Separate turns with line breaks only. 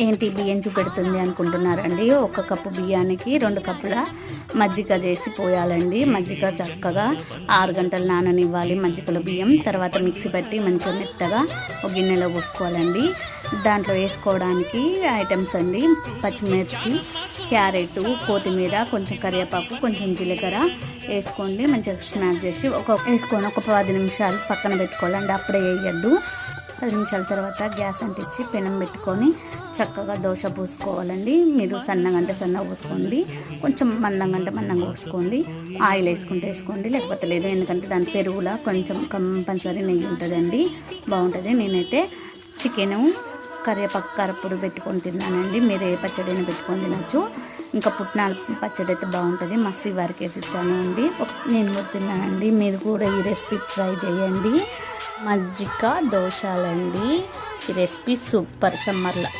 ఏంటి బియ్యం చూపెడుతుంది అనుకుంటున్నారండి? ఒక కప్పు బియ్యానికి రెండు కప్పుల మజ్జిగ చేసి పోయాలండి. మజ్జిగ చక్కగా ఆరు గంటలు నాననివ్వాలి మజ్జిగలో బియ్యం. తర్వాత మిక్సీ పెట్టి మంచిగా మెత్తగా ఒక గిన్నెలో పోసుకోవాలండి. దాంట్లో వేసుకోవడానికి ఐటమ్స్ అండి. పచ్చిమిర్చి క్యారెట్ కొత్తిమీర కొంచెం కరివేపాకు కొంచెం జీలకర్ర వేసుకోండి. మంచిగా స్మాష్ చేసి ఒక వేసుకొని ఒక పది నిమిషాలు పక్కన పెట్టుకోవాలండి. అప్పుడే వేయద్దు. పది నిమిషాల తర్వాత గ్యాస్ అంటించి పెనం పెట్టుకొని చక్కగా దోశ పూసుకోవాలండి. మీరు సన్నగా అంటే సన్నగా పూసుకోండి. కొంచెం మందంగా అంటే మందంగా పోసుకోండి. ఆయిల్ వేసుకుంటే వేసుకోండి. లేకపోతే లేదు ఎందుకంటే దాని పెరుగులా కొంచెం కంపల్సరీ నెయ్యి ఉంటుందండి. బాగుంటుంది. నేనైతే చికెను కరివేపాకు కరప్పుడు పెట్టుకొని తిన్నానండి. మీరు ఏ పచ్చడిని పెట్టుకొని తినచ్చు. ఇంకా పుట్నాల పచ్చడి అయితే బాగుంటుంది. మస్తు వరకు వేసి ఇస్తాను అండి నేను కూడా తిన్నానండి. మీరు కూడా ఈ రెసిపీ ట్రై చేయండి. మజ్జిగ దోశలండి. ఈ రెసిపీ సూపర్ సమ్మర్లో.